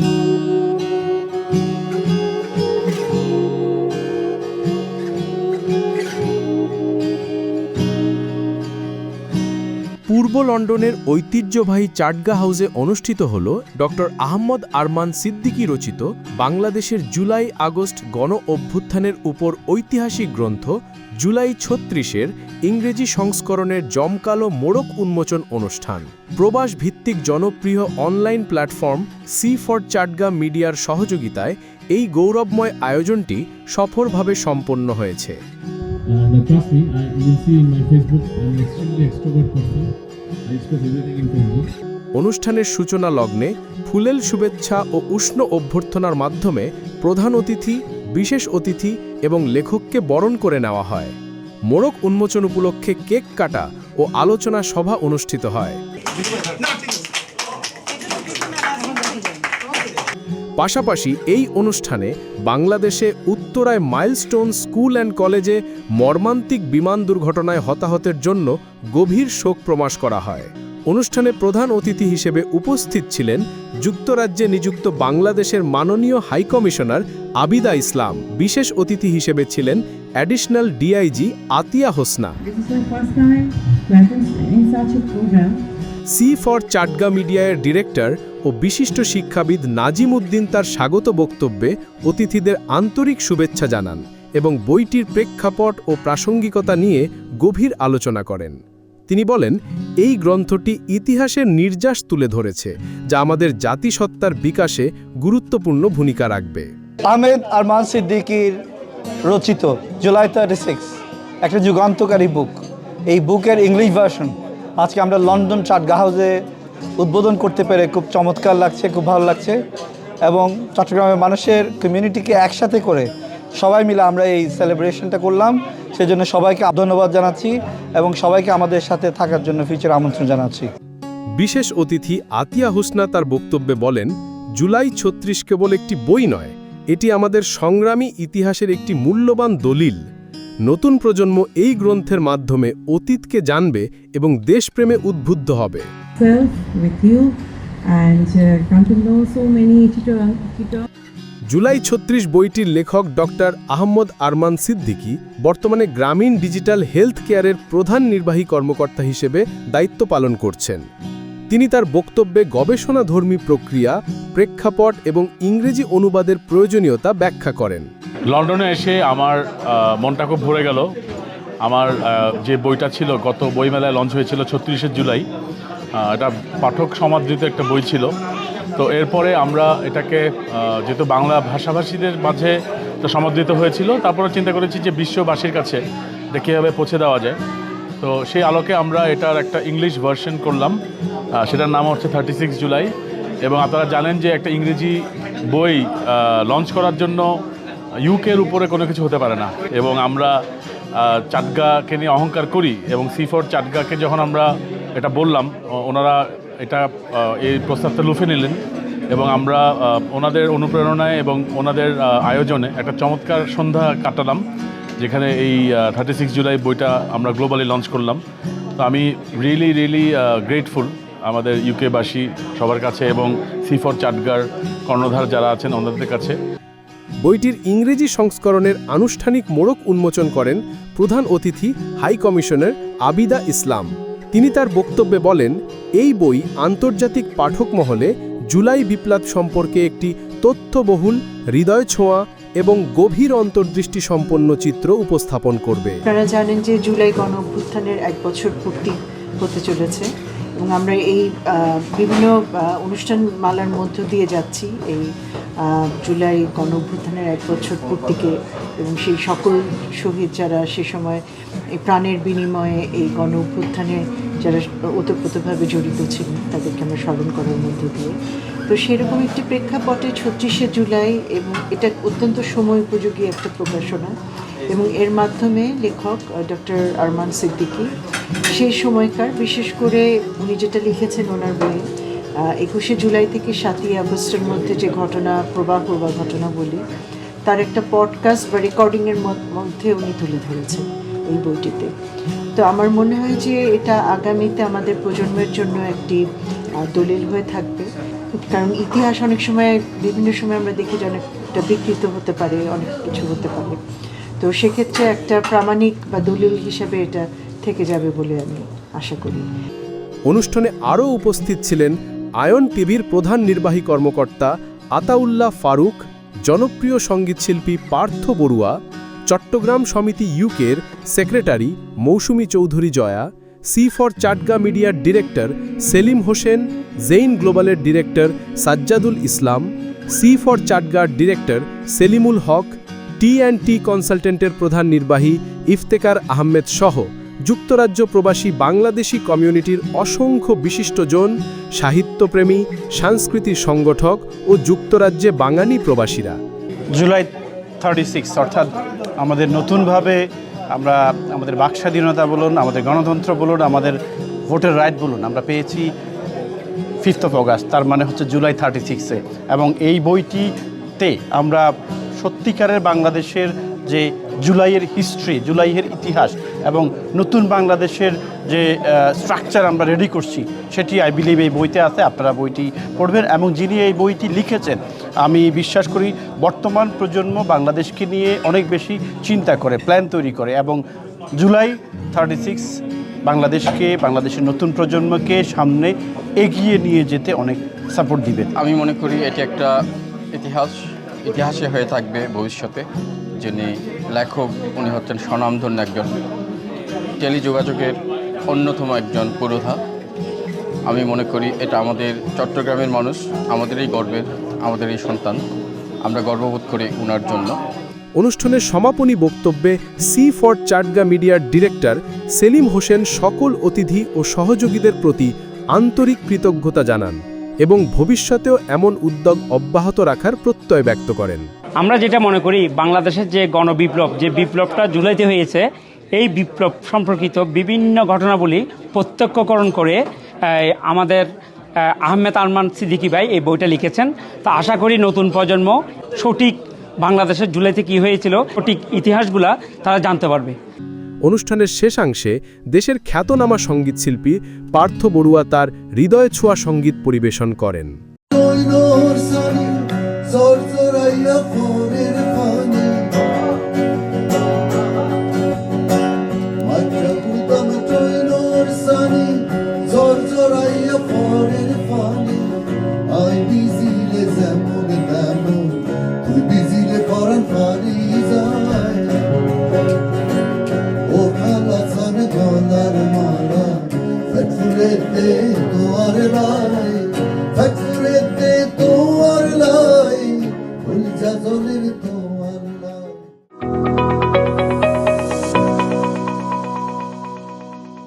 পূর্ব লন্ডনের ঐতিহ্যবাহী চাটগা হাউসে অনুষ্ঠিত হল ডক্টর আহমদ আরমান সিদ্দিকী রচিত বাংলাদেশের জুলাই আগস্ট গণ অভ্যুত্থানের উপর ঐতিহাসিক গ্রন্থ জুলাই ছত্রিশের ইংরেজি সংস্করণের জমকালো মোড়ক উন্মোচন অনুষ্ঠান। প্রবাস ভিত্তিক জনপ্রিয় online platform C for Chatga মিডিয়ার সহযোগিতায় এই গৌরবময় আয়োজনটি সফলভাবে সম্পন্ন হয়েছে। Uh, trust me, I, you will see in my Facebook, I'm an extremely extrovert person. অনুষ্ঠানের সূচনা লগ্নে ফুলেল শুভেচ্ছা ও উষ্ণ অভ্যর্থনার মাধ্যমে প্রধান অতিথি, বিশেষ অতিথি এবং লেখককে বরণ করে নেওয়া হয়। মোড়ক উন্মোচন উপলক্ষে কেক কাটা ও আলোচনা সভা অনুষ্ঠিত হয়। পাশাপাশি এই অনুষ্ঠানে বাংলাদেশে উত্তরায় মাইলস্টোন স্কুল অ্যান্ড কলেজে মর্মান্তিক বিমান দুর্ঘটনায় হতাহতের জন্য গভীর শোক প্রকাশ করা হয়। অনুষ্ঠানে প্রধান অতিথি হিসেবে উপস্থিত ছিলেন যুক্তরাজ্যে নিযুক্ত বাংলাদেশের মাননীয় হাইকমিশনার আবিদা ইসলাম। বিশেষ অতিথি হিসেবে ছিলেন additional DIG Atia Hosna. C for Chatga মিডিয়ার ডিরেক্টর ও বিশিষ্ট শিক্ষাবিদ নাজিম উদ্দিন তার স্বাগত বক্তব্যে অতিথিদের আন্তরিক শুভেচ্ছা জানান এবং বইটির প্রেক্ষাপট ও প্রাসঙ্গিকতা নিয়ে গভীর আলোচনা করেন। তিনি বলেন, এই গ্রন্থটি ইতিহাসের নির্যাস তুলে ধরেছে, যা আমাদের জাতিসত্তার বিকাশে গুরুত্বপূর্ণ ভূমিকা রাখবে। আহমেদ আরমান সিদ্দিকির রচিত জুলাই থার্টি সিক্স একটা যুগান্তকারী বুক। এই বুকের ইংলিশ ভার্সন, আজকে আমরা লন্ডন চাটগা হাউসে উদ্বোধন করতে পেরে খুব চমৎকার লাগছে, খুব ভালো লাগছে। এবং চট্টগ্রামের মানুষের কমিউনিটিকে একসাথে করে সবাই মিলে আমরা এই সেলিব্রেশনটা করলাম। সেজন্য সবাইকে ধন্যবাদ জানাচ্ছি এবং সবাইকে আমাদের সাথে থাকার জন্য ফিউচার আমন্ত্রণ জানাচ্ছি। বিশেষ অতিথি আতিয়া হোসনা তার বক্তব্যে বলেন, জুলাই ছত্রিশ কেবল একটি বই নয়, এটি আমাদের সংগ্রামী ইতিহাসের একটি মূল্যবান দলিল। নতুন প্রজন্ম এই গ্রন্থের মাধ্যমে অতীতকে জানবে এবং দেশপ্রেমে উদ্বুদ্ধ হবে uh. জুলাই ছত্রিশ বইটির লেখক ডক্টর আহম্মদ আরমান সিদ্দিকী বর্তমানে গ্রামীণ ডিজিটাল হেলথ কেয়ারের প্রধান নির্বাহী কর্মকর্তা হিসেবে দায়িত্ব পালন করছেন তিনি তার বক্তব্যে গবেষণাধর্মী প্রক্রিয়া প্রেক্ষাপট এবং ইংরেজি অনুবাদের প্রয়োজনীয়তা ব্যাখ্যা করেন লন্ডনে এসে আমার মনটা খুব ভরে গেল। আমার যে বইটা ছিল, গত বইমেলায় লঞ্চ হয়েছিল ছত্রিশে জুলাই। এটা পাঠক সমাদৃত একটা বই ছিল। তো এরপরে আমরা এটাকে যেহেতু বাংলা ভাষাভাষীদের মাঝে তো সমাদৃত হয়েছিল, তারপরে চিন্তা করেছি যে বিশ্ববাসীর কাছে এটা কীভাবে পৌঁছে দেওয়া যায়। তো সেই আলোকে আমরা এটার একটা ইংলিশ ভার্সন করলাম। সেটার নাম হচ্ছে থার্টি সিক্স জুলাই। এবং আপনারা জানেন যে একটা ইংরেজি বই লঞ্চ করার জন্য ইউকের উপরে কোনো কিছু হতে পারে না। এবং আমরা চাটগাকে নিয়ে অহংকার করি এবং সি ফোর চাটগাকে যখন আমরা এটা বললাম ওনারা এটা এই প্রস্তাবটা লুফে নিলেন এবং আমরা ওনাদের অনুপ্রেরণায় এবং ওনাদের আয়োজনে একটা চমৎকার সন্ধ্যা কাটালাম, যেখানে এই থার্টি সিক্স জুলাই বইটা আমরা গ্লোবালি লঞ্চ করলাম। তো আমি রিয়েলি রিয়েলি গ্রেটফুল আমাদের ইউকেবাসী সবার কাছে এবং সি ফর চাটগার কর্ণধার যারা আছেন ওনাদের কাছে। বইটির ইংরেজি সংস্করণের আনুষ্ঠানিক মোড়ক উন্মোচন করেন প্রধান অতিথি হাই কমিশনার আবিদা ইসলাম। তিনি তার বক্তব্যে বলেন, এই বই আন্তর্জাতিক পাঠক মহলে জুলাই বিপ্লব সম্পর্কে একটি তথ্যবহুল, হৃদয় ছোঁয়া এবং গভীর অন্তর্দৃষ্টি সম্পন্ন চিত্র উপস্থাপন করবে। আপনারা জানেন যে জুলাই গণ এক বছর পূর্তি হতে চলেছে। এবং আমরা এই বিভিন্ন অনুষ্ঠান মালার মধ্য দিয়ে যাচ্ছি এই জুলাই গণ অভ্যুত্থানের এক বছর পূর্তিকে এবং সেই সকল শহীদ যারা সে সময় এই প্রাণের বিনিময়ে এই গণ অভ্যুত্থানে যারা ওতপ্রোতভাবে জড়িত ছিলেন, তাদেরকে আমরা স্মরণ করার মধ্য দিয়ে। তো সেরকম একটি প্রেক্ষাপটে ছত্রিশে জুলাই এবং এটা অত্যন্ত সময় উপযোগী একটা প্রকাশনা। এবং এর মাধ্যমে লেখক ডক্টর আরমান সিদ্দিকী, সেই সময়কার, বিশেষ করে উনি যেটা লিখেছেন ওনার বইয়ে একুশে জুলাই থেকে সাতই আগস্টের মধ্যে যে ঘটনা, প্রবাহ বা ঘটনা বলি তার একটা পডকাস্ট বা রেকর্ডিংয়ের মধ্যে উনি তুলে ধরেছেন এই বইটিতে। তো আমার মনে হয় যে এটা আগামীতে আমাদের প্রজন্মের জন্য একটি দলিল হয়ে থাকবে। কারণ ইতিহাস অনেক সময়, বিভিন্ন সময় আমরা দেখি যে অনেকটা বিকৃত হতে পারে, অনেক কিছু হতে পারে। তো সেক্ষেত্রে একটা প্রামাণিক বা দলিল হিসাবে এটা থেকে যাবে বলে আমি আশা করি। অনুষ্ঠানে আরও উপস্থিত ছিলেন আয়ন টিভির প্রধান নির্বাহী কর্মকর্তা আতাউল্লাহ ফারুক, জনপ্রিয় সঙ্গীতশিল্পী পার্থ বড়ুয়া, চট্টগ্রাম সমিতি ইউকের secretary Mousumi Chowdhury Joya, C for Chatga মিডিয়ার director Selim Hossain, Zain গ্লোবালের director Sajjadul Islam, C for চাটগার director Selimul Haque T and T কনসালটেন্টের প্রধান নির্বাহী ইফতেকার আহমেদ সহ যুক্তরাজ্য প্রবাসী বাংলাদেশি কমিউনিটির অসংখ্য বিশিষ্টজন সাহিত্যপ্রেমী, সাংস্কৃতিক সংগঠক ও যুক্তরাজ্যে বাঙালি প্রবাসীরা। জুলাই থার্টি সিক্স অর্থাৎ আমাদের নতুনভাবে আমরা আমাদের বাক স্বাধীনতা বলুন, আমাদের গণতন্ত্র বলুন, আমাদের ভোটের রাইট বলুন, আমরা পেয়েছি ফিফথ অফ অগাস্ট তার মানে হচ্ছে জুলাই থার্টি সিক্সে এবং এই বইটিতে আমরা সত্যিকারের বাংলাদেশের যে জুলাইয়ের হিস্ট্রি জুলাইয়ের ইতিহাস এবং নতুন বাংলাদেশের যে স্ট্রাকচার আমরা রেডি করছি, সেটি আই বিলিভ এই বইতে আছে, আপনারা বইটি পড়বেন এবং যিনি এই বইটি লিখেছেন, আমি বিশ্বাস করি বর্তমান প্রজন্ম বাংলাদেশকে নিয়ে অনেক বেশি চিন্তা করে প্ল্যান তৈরি করে এবং জুলাই থার্টি সিক্স বাংলাদেশকে, বাংলাদেশের নতুন প্রজন্মকে সামনে এগিয়ে নিয়ে যেতে অনেক সাপোর্ট দিবে আমি মনে করি এটি একটা ইতিহাস ইতিহাসে হয়ে থাকবে ভবিষ্যতে, যিনি লেখক, উনি হচ্ছেন স্বনামধন্য একজন টেলিযোগাযোগের অন্যতম একজন পুরোধা আমি মনে করি এটা আমাদের চট্টগ্রামের মানুষ, আমাদেরই গর্বের আমাদের এই সন্তান। আমরা গর্ববোধ করি উনার জন্য। অনুষ্ঠানের সমাপনী বক্তব্যে সি ফর চাটগা মিডিয়ার ডিরেক্টর সেলিম হোসেন সকল অতিথি ও সহযোগীদের প্রতি আন্তরিক কৃতজ্ঞতা জানান। এবং ভবিষ্যতেও এমন উদ্যোগ অব্যাহত রাখার প্রত্যয় ব্যক্ত করেন। আমরা যেটা মনে করি, বাংলাদেশের যে গণবিপ্লব, যে বিপ্লবটা জুলাইতে হয়েছে, এই বিপ্লব সম্পর্কিত বিভিন্ন ঘটনাবলী প্রত্যক্ষকরণ করে আমাদের আহমেদ আরমান সিদ্দিকী ভাই এই বইটা লিখেছেন। তা আশা করি নতুন প্রজন্ম সঠিক বাংলাদেশের জুলাইতে কি হয়েছিল, সঠিক ইতিহাসগুলা তারা জানতে পারবে। অনুষ্ঠানের শেষাংশে দেশের খ্যাতনামা সঙ্গীতশিল্পী পার্থ বড়ুয়া তার হৃদয় ছোঁয়া সংগীত পরিবেশন করেন। Fetfurette duvar lay